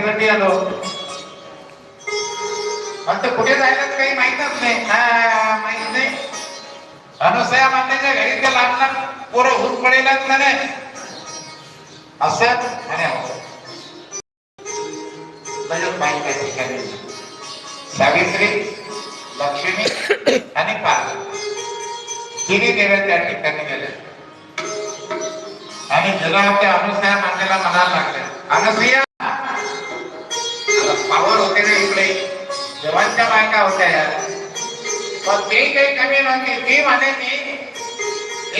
भेटायसाठी आलो? म्हणतो कुठे जायला काही माहीतच नाही. हा माहीत नाही. अनुसया मान्याच्या घरी ते लहान लहान पोरं होऊन पडेल म्हणे. असत म्हणे. असं. लगेच माहीत आहे ठिकाणी सावित्री लक्ष्मी आणि पार्वती तिन्ही देव्या त्या ठिकाणी गेल्या. आणि जेव्हा त्या अनुसया मान्याला म्हणायला लागल्या अनुसया जवानच्या बायका होत्या या. पण ते काही कमी नव्हती. ती म्हणे मी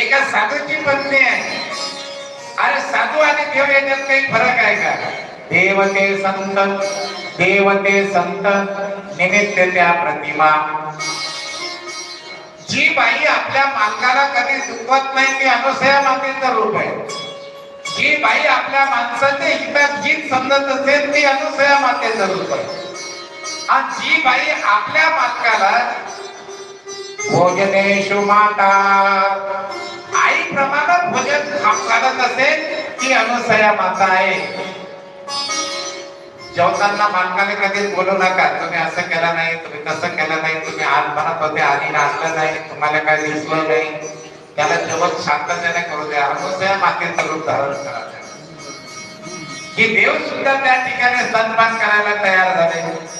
एका साधूची पत्नी आहे. अरे साधू आणि देव याच्यात काही फरक आहे का? देव ते संत देव ते संत निमित्त त्या प्रतिमा. जी बाई आपल्या मालकाला कधी दुखवत नाही ती अनुसया मातेचं रूप आहे. जी बाई आपल्या माणसाच्या हितात जीत समजत असेल ती अनुसया मातेचं रूप आहे. जी बाई आपल्या भोजनेशु माता. आई प्रमाणात भोजन असेल, ती अनुसया माता आहे. जेवताना कधीच बोलू नका, तुम्ही असं केलं नाही, तुम्ही तसं केलं नाही, तुम्ही आज म्हणत होते, आधी नाचलं नाही, तुम्हाला काय दिसलं नाही. त्याला जेवण शांततेने करू द्या, अनुसया मातेचं रूप धारण करा. की देव सुद्धा त्या ठिकाणी सन्मान करायला तयार झाले.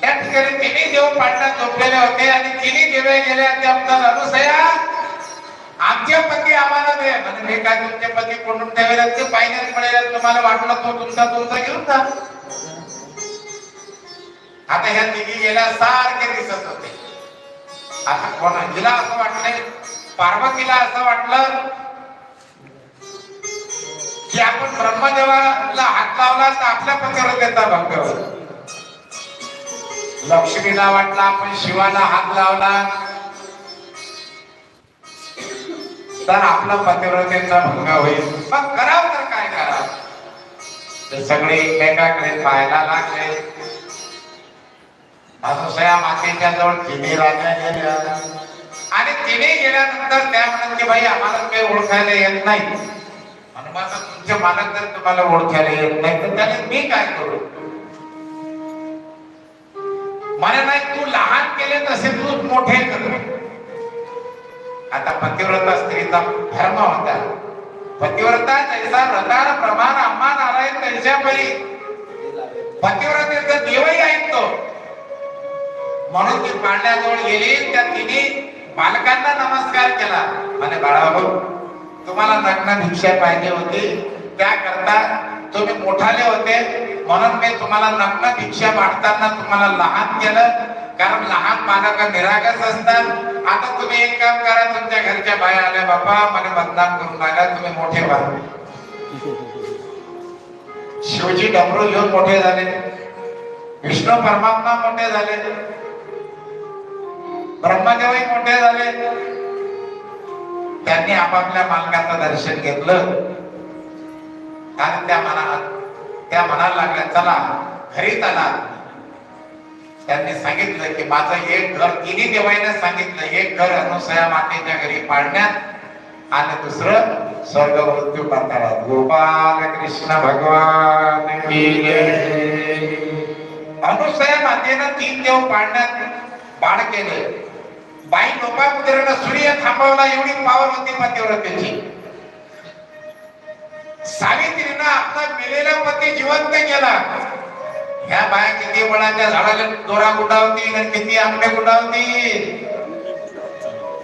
त्या ठिकाणी तिन्ही देव पाटणात झोपलेले होते आणि तिन्ही देवे गेले आणि ते म्हणतात अनुसया आमचे पती आम्हाला दे. म्हणजे मी काय तुमचे पती कोंडून ठेवले? ते पाहिजे पडेल तुम्हाला वाटलं तो तुमचा तुमचा घेऊन जा. आता ह्या तिघी गेल्या सारखे दिसत होते. आता कोण हिला असं वाटलंय पार्वतीला असं वाटलं की आपण ब्रह्मदेवाला हात लावला तर आपल्या पतिव्रतेचा भंग होईल. लक्ष्मीला वाटला आपण शिवाला हात लावला. तर आपला पतिव्रतेचा भंग होईल. मग करावं तर काय करावं? सगळे एकमेकाकडे पाहायला लागले. अनुसया मातेच्या जवळ तिने राजा गेल्या. आणि तिने गेल्यानंतर त्या म्हणत की भाई आम्हाला काही ओळखायला येत नाही. हनुमाचा तुमचे मालक जर तुम्हाला ओळखायला येत नाही तर त्याने मी काय करू? मला नाही तू लहान केले तसे तू मोठे कर. आता पतिव्रता स्त्रीचा धर्म होता. पतिव्रता जैसा रदार प्रमाण अम्मा नारायण त्यांच्या परी पतिव्रतेचा देवही ऐकतो. म्हणून ती पांड्याजवळ गेली त्या तिने बालकांना नमस्कार केला. म्हणे बाळाभाऊ तुम्हाला नग्न भिक्षा पाहिजे होती. त्याकरता तुम्ही मोठाले होते. म्हणून मी तुम्हाला नग्न भिक्षा वाटताना तुम्हाला लहान केलं. कारण लहान बालक निरागस असतात. आता तुम्ही एक काम करा. तुमच्या घरच्या बाया आल्या बाबा मला बदनाम करून राहिला तुम्ही मोठे व्हा. शिवजी डमरू घेऊन मोठे झाले. विष्णू परमात्मा मोठे झाले. ब्रह्मदेवही मोठे झाले. त्यांनी आपापल्या मालकाचं दर्शन घेतलं. आणि त्या मना त्या म्हणायला लागल्या चला घरी चला त्यांनी सांगितलं की माझं एक घर तिन्ही देवाईने सांगितलं. एक घर अनुसया मातेच्या घरी पाडण्यात आणि दुसरं स्वर्ग मृत्यू पाताळात. गोपाल कृष्ण भगवान अनुसया मातेनं तीन देव पाडण्यात पाड केले. बाई लोपामुद्रेनं सूर्य थांबवला एवढी पावर होती पतिव्रतेची सावित्रीनं आपला मेलेला पती जिवंत केला. ह्या बाया किती वडाच्या झाडाला दोरा गुंडावतील आणि किती आंबे गुंडावतील.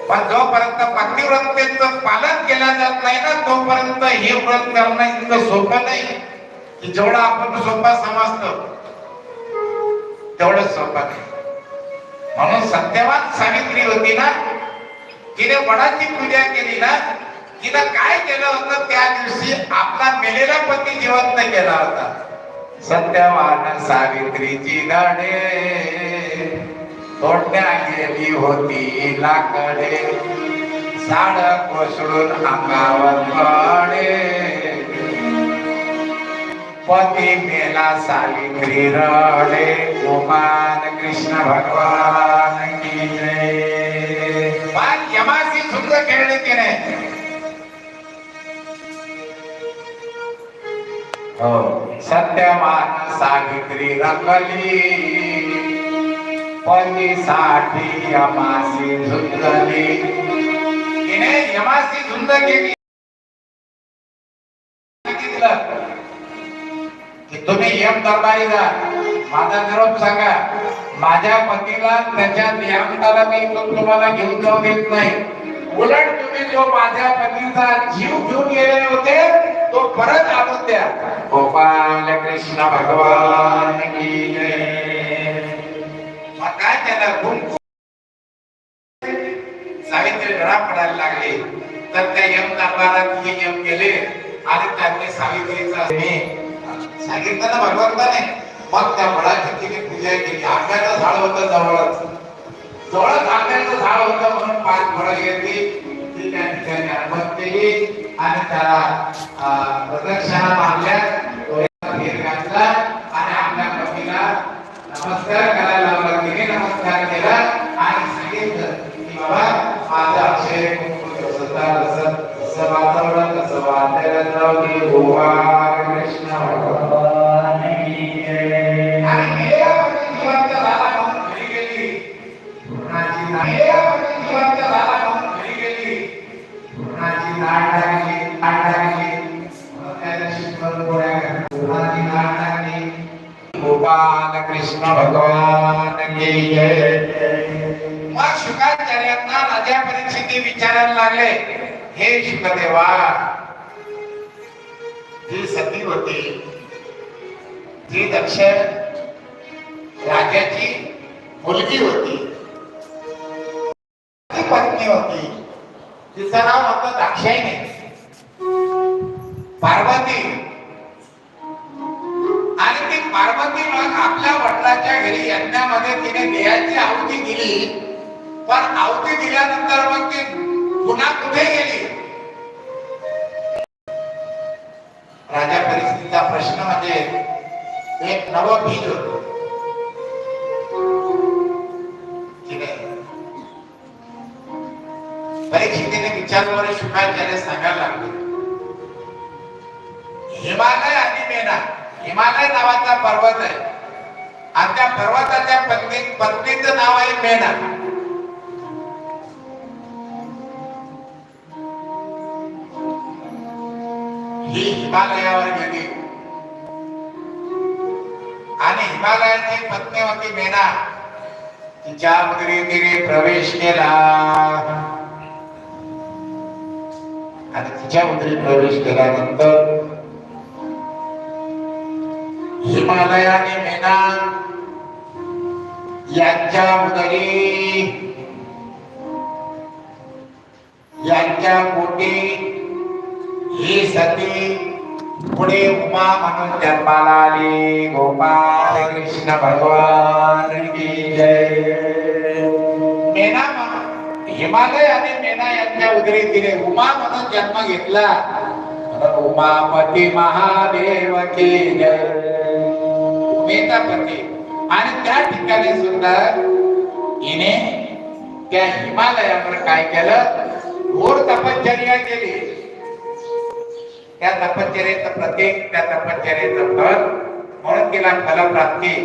पण जोपर्यंत पतिव्रतेचं पालन केलं जात नाही ना तोपर्यंत हे व्रत करणं इतकं सोपं नाही. की जेवढं आपण सोपा समजतो तेवढं सोपं नाही. म्हणून सत्यवान सावित्री होती ना तिने वडाची पूजा केली ना तिनं काय केलं होतं त्या दिवशी? आपला मेलेला पती जिवंत केला होता. सत्यवान सावित्रीची दाडे तोडण्या गेली होती लाकडे साड कोसळून अंगावर पडे. पती मेला साली रडे गोपाल कृष्ण भगवान की जय. पण यमाशी सुद्धा खेळले की नाही हो सत्यमान सावित्री रंगली. पतीसाठी यमासी झुंजली. तिने यमासी झुंज केली. तुम्ही यम दरबारी जा. माझा निरोप सांगा. माझ्या पतीला त्याच्या नियमताला मी इथून तुम्हाला घेऊन जाऊ देत नाही. उलट तुम्ही जो माझ्या पतीचा जीव घेऊन गेलेले होते तो परत आणून द्या. गोपाल कृष्ण भगवान की मग काय त्याला कुंकू सावित्री धडा पडायला लागले. तर त्या यम दरबारात तुम्ही यम गेले आणि त्यांनी सावित्रीचा सांगितलं ना भगवंताने मग त्या फळाची तिने पूजा केली आंब्याचं झाड होतं जवळच. जवळच आंब्याचं झाड होतं म्हणून पाच फळं घेतली. ती त्या ठिकाणी अर्पण केली आणि त्याला प्रदक्षिणा मारल्या. डोळ्यात घातला. मग शुकाचार्यांना राजा परिस्थिती विचारायला लागले हे शुकदेवा ही सती होती ती दक्ष राजाची मुलगी होती ती पत्नी होती तिचं नाव होत दाक्षायणी पार्वती मग वडिलांच्या घरी यज्ञामध्ये तिने देहाची आहुती दिली. पण आहुती दिल्यानंतर मग ती पुन्हा कुठे गेली? राजा परिस्थितीचा प्रश्न म्हणजे एक नव बीज होत. परीक्षितीने विचारवर शुकाचार्य सांगायला लागले हिमालय आणि मेना हिमालय नावाचा पर्वत आहे. आणि त्या पर्वताच्या पत्नी पत्नीचं नाव आहे मेना. ही हिमालयावर गेली. आणि हिमालयाची पत्नी होती मेना. तिच्या उदरी तिने प्रवेश केला. आणि तिच्या उदरी प्रवेश केल्यानंतर हिमालय आणि मेना यांच्या उदरी. यांच्या पोटी. ही सती पुढे उमा म्हणून जन्माला आली. गोपाल कृष्ण भगवान की जय. मेना हिमालय आणि मेना यांच्या उदरी तिने उमा म्हणून जन्म घेतला. उमापती महादेव की जय. वेदापती आणि त्या ठिकाणी सुद्धा हिने त्या हिमालयावर काय केलं? घोर तपश्चर्या केली. त्या तपश्चर्याचं प्रत्येक त्या तपश्चर्याचं फल म्हणून तिला फलप्राप्ती.